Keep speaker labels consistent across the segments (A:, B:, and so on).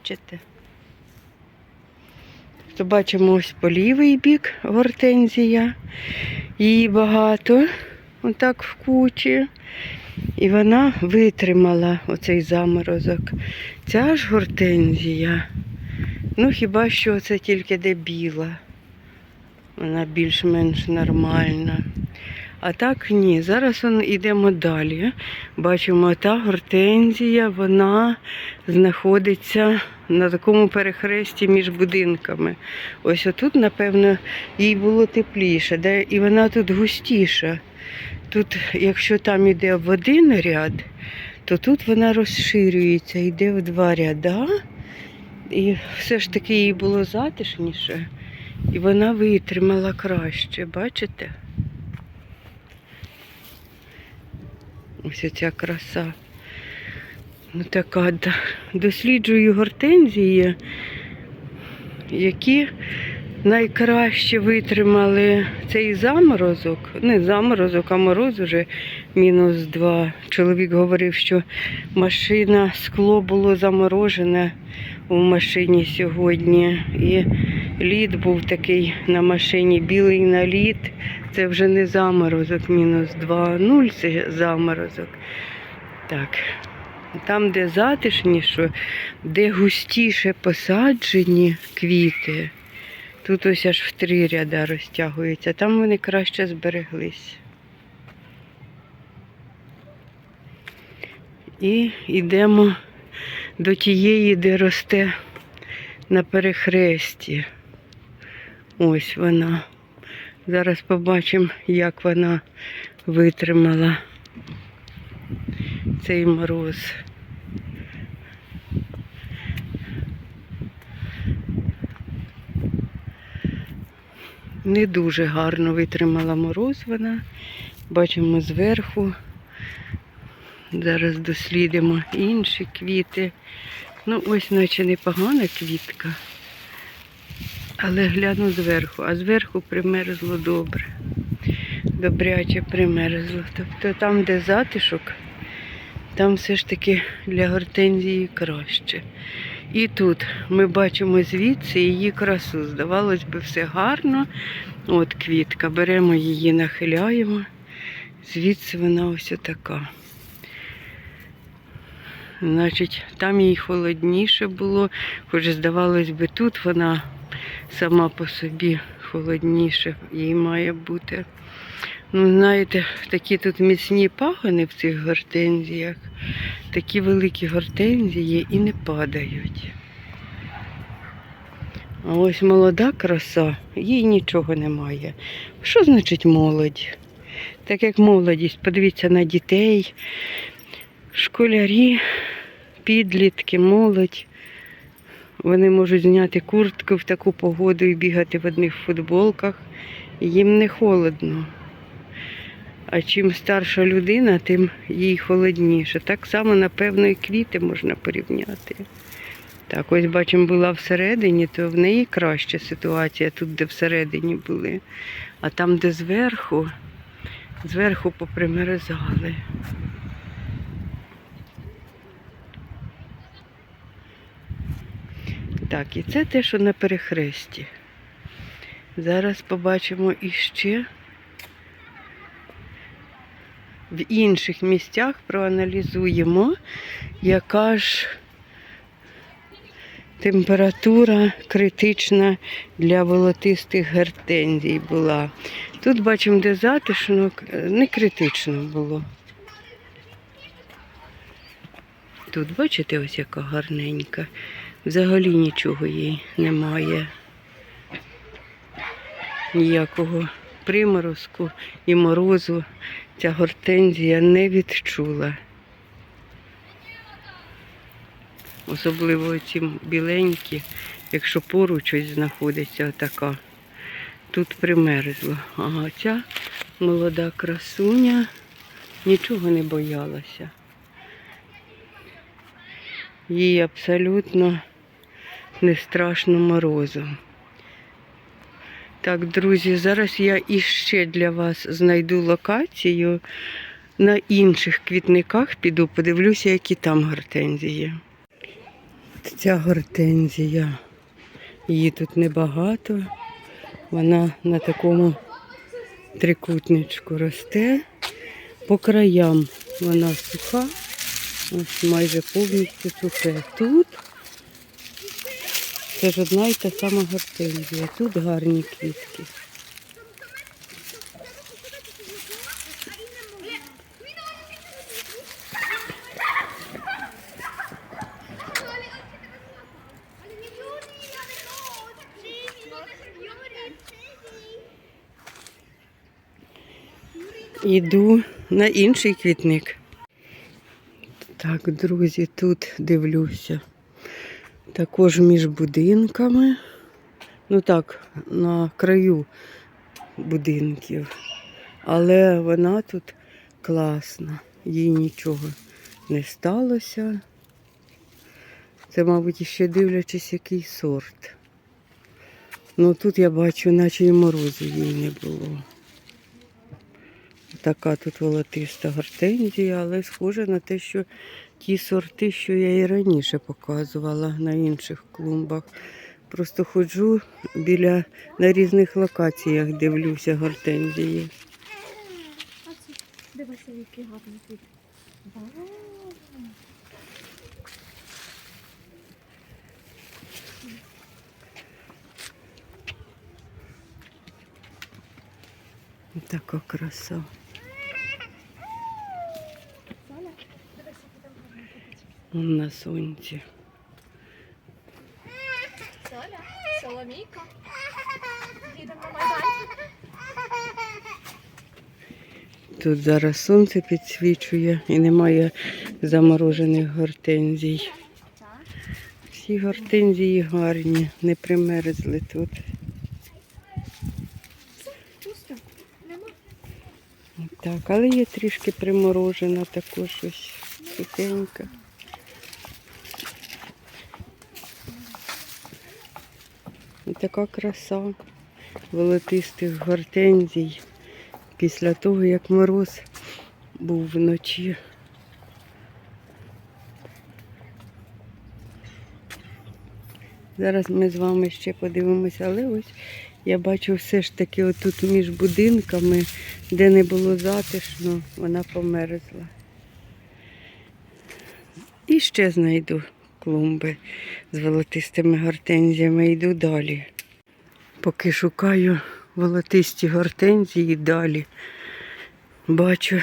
A: бачите? То бачимо ось по лівий бік гортензія. Її багато, отак в кучі. І вона витримала оцей заморозок. Ця ж гортензія, ну хіба що це тільки де біла. Вона більш-менш нормальна. А так ні. Зараз йдемо далі. Бачимо, та гортензія, вона знаходиться на такому перехресті між будинками. Ось отут, напевно, їй було тепліше, де, і вона тут густіша. Тут, якщо там йде в один ряд, то тут вона розширюється, йде в два ряда. І все ж таки їй було затишніше, і вона витримала краще, бачите? Ось ця краса. Ну, така досліджую гортензії, які найкраще витримали цей заморозок. Не заморозок, а мороз уже мінус два. Чоловік говорив, що машина, скло було заморожене у машині сьогодні. І лід був такий на машині, білий наліт. Це вже не заморозок, мінус 2, 0 це заморозок. Так. Там, де затишніше, де густіше посаджені квіти, тут ось аж в три ряда розтягуються, там вони краще збереглись. І йдемо до тієї, де росте на перехресті. Ось вона. Зараз побачимо, як вона витримала цей мороз. Не дуже гарно витримала мороз вона. Бачимо зверху. Зараз дослідимо інші квіти. Ну, ось наче непогана квітка. Але гляну зверху, а зверху примерзло добре. Добряче примерзло. Тобто там, де затишок, там все ж таки для гортензії краще. І тут ми бачимо звідси її красу. Здавалось би, все гарно. От квітка, беремо її, нахиляємо. Звідси вона ось така. Значить, там їй холодніше було, хоч здавалось би, тут вона сама по собі холодніше їй має бути. Ну, знаєте, такі тут міцні пагони в цих гортензіях, такі великі гортензії і не падають. А ось молода краса, їй нічого немає. Що значить молодь? Так як молодість, подивіться на дітей, школярі, підлітки, молодь. Вони можуть зняти куртку в таку погоду і бігати в одних футболках. Їм не холодно. А чим старша людина, тим їй холодніше. Так само, напевно, і квіти можна порівняти. Так, ось бачимо, була всередині, то в неї краща ситуація, тут, де всередині були. А там, де зверху, зверху попримерзали. Так, і це те, що на перехресті. Зараз побачимо іще в інших місцях проаналізуємо, яка ж температура критична для волотистих гортензій була. Тут бачимо, де затишно, не критично було. Тут, бачите, ось яка гарненька. Взагалі нічого їй немає. Ніякого приморозку і морозу ця гортензія не відчула. Особливо ці біленькі, якщо поруч ось знаходиться така. Тут примерзло. Ага, ця молода красуня нічого не боялася. Їй абсолютно не страшно морозу. Так, друзі, зараз я іще для вас знайду локацію. На інших квітниках піду, подивлюся, які там гортензії. Ця гортензія. Її тут небагато. Вона на такому трикутничку росте. По краям вона суха. Ось майже повністю сухе. Тут це ж одна і та сама гортензія. Тут гарні квітки. Іду на інший квітник. Так, друзі, тут дивлюся. Також між будинками. Ну так, на краю будинків. Але вона тут класна. Їй нічого не сталося. Це, мабуть, ще дивлячись, який сорт. Ну тут я бачу, наче і морозу їй не було. Така тут волотиста гортензія, але схоже на те, що ті сорти, що я і раніше показувала на інших клумбах. Просто ходжу біля на різних локаціях, дивлюся гортензії.
B: Дивися, який гарний. Вау!
A: Така краса.
B: Соля, дивися, який там гарний квіточки.
A: Вон на сонці.
B: Соля, Соломійка. Їдемо на майданчик.
A: Тут зараз сонце підсвічує і немає заморожених гортензій. Всі гортензії гарні, не примерзли тут. Так, але є трішки приморожена також ось сухенька. Така краса волотистих гортензій після того, як мороз був вночі. Зараз ми з вами ще подивимося, але ось я бачу все ж таки отут між будинками, де не було затишно, вона померзла. І ще знайду клумби з волотистими гортензіями. Йду далі. Поки шукаю волотисті гортензії далі. Бачу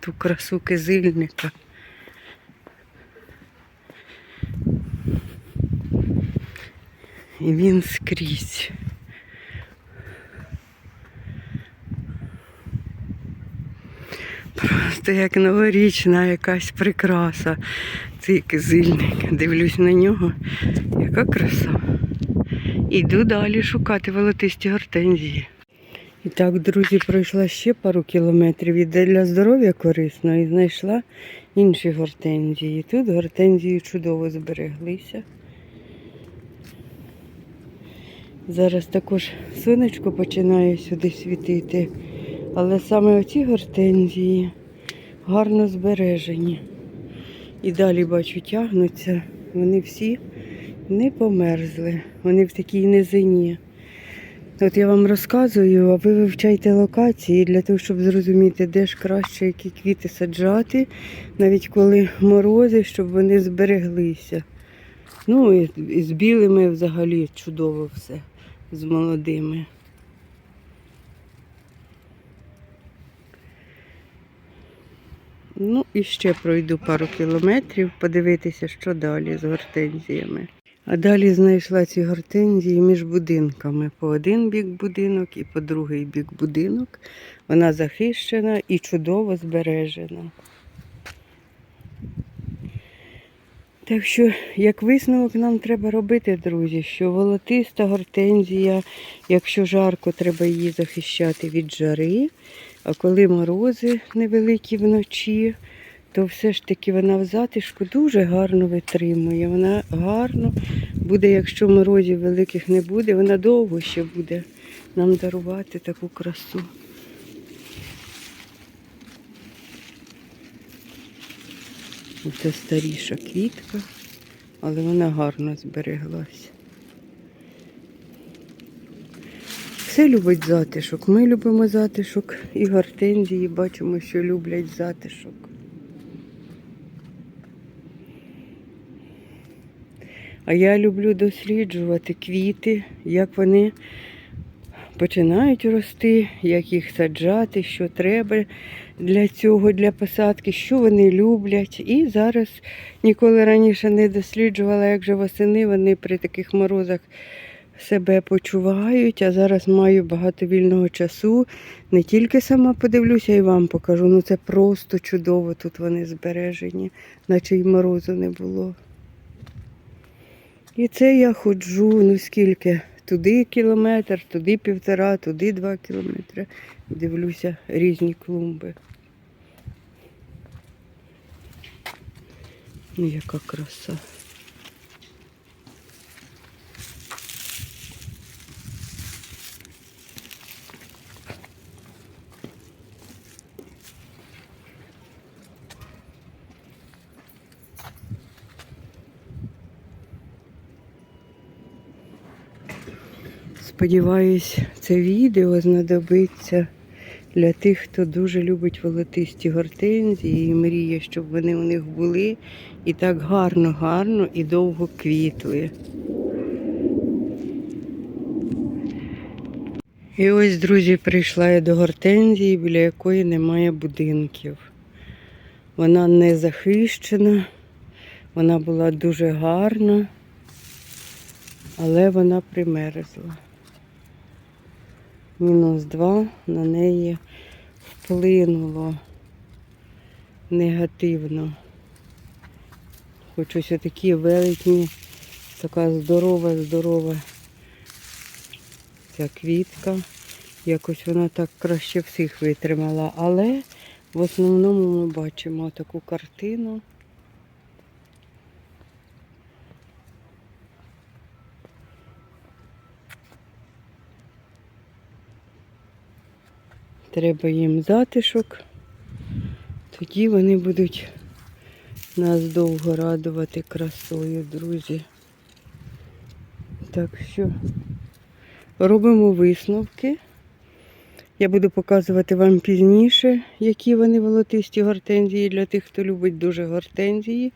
A: ту красу кизильника. І він скрізь. Просто як новорічна якась прикраса. Цей кизильник. Дивлюсь на нього. Яка краса. Іду далі шукати волотисті гортензії. І так, друзі, пройшла ще пару кілометрів і для здоров'я корисно і знайшла інші гортензії. Тут гортензії чудово збереглися. Зараз також сонечко починає сюди світити, але саме оці гортензії гарно збережені. І далі бачу, тягнуться. Вони всі не померзли. Вони в такій низині. От я вам розказую, а ви вивчайте локації для того, щоб зрозуміти, де ж краще які квіти саджати, навіть коли морози, щоб вони збереглися. Ну і, з білими взагалі чудово все, з молодими. Ну і ще пройду пару кілометрів, подивитися, що далі з гортензіями. А далі знайшла ці гортензії між будинками. По один бік будинок і по другий бік будинок. Вона захищена і чудово збережена. Так що, як висновок нам треба робити, друзі, що волотиста гортензія, якщо жарко, треба її захищати від жари. А коли морози невеликі вночі, то все ж таки вона в затишку дуже гарно витримує. Вона гарно буде, якщо морозів великих не буде, вона довго ще буде нам дарувати таку красу. Це старіша квітка. але вона гарно збереглась. Все любить затишок. Ми любимо затишок і гортензії бачимо, що люблять затишок. А я люблю досліджувати квіти, як вони починають рости, як їх саджати, що треба для цього, для посадки, що вони люблять. І зараз ніколи раніше не досліджувала, як же восени вони при таких морозах себе почувають. А зараз маю багато вільного часу. Не тільки сама подивлюся і вам покажу. Ну це просто чудово. Тут вони збережені, наче й морозу не було. І це я ходжу, ну скільки? Туди кілометр, туди півтора, туди два кілометри. Дивлюся різні клумби. Ну, яка краса. Сподіваюсь, це відео знадобиться для тих, хто дуже любить волотисті гортензії і мріє, щоб вони у них були і так гарно, гарно і довго квітли. І ось, друзі, прийшла я до гортензії, біля якої немає будинків. Вона не захищена, вона була дуже гарна, але вона примерзла. Мінус 2 на неї вплинуло негативно. Хоч ось такі великі, така здорова, здорова ця квітка. Якось вона так краще всіх витримала. Але в основному ми бачимо таку картину. Треба їм затишок. Тоді вони будуть нас довго радувати красою, друзі. Так що робимо висновки. Я буду показувати вам пізніше, які вони волотисті гортензії. Для тих, хто любить дуже гортензії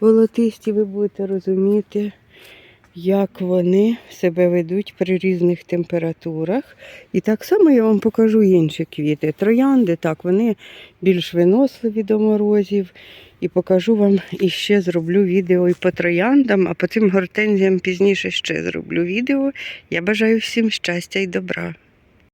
A: волотисті, ви будете розуміти, як вони себе ведуть при різних температурах. І так само я вам покажу інші квіти. Троянди, так, вони більш виносливі до морозів. І покажу вам і ще зроблю відео і по трояндам, а по цим гортензіям пізніше ще зроблю відео. Я бажаю всім щастя і добра.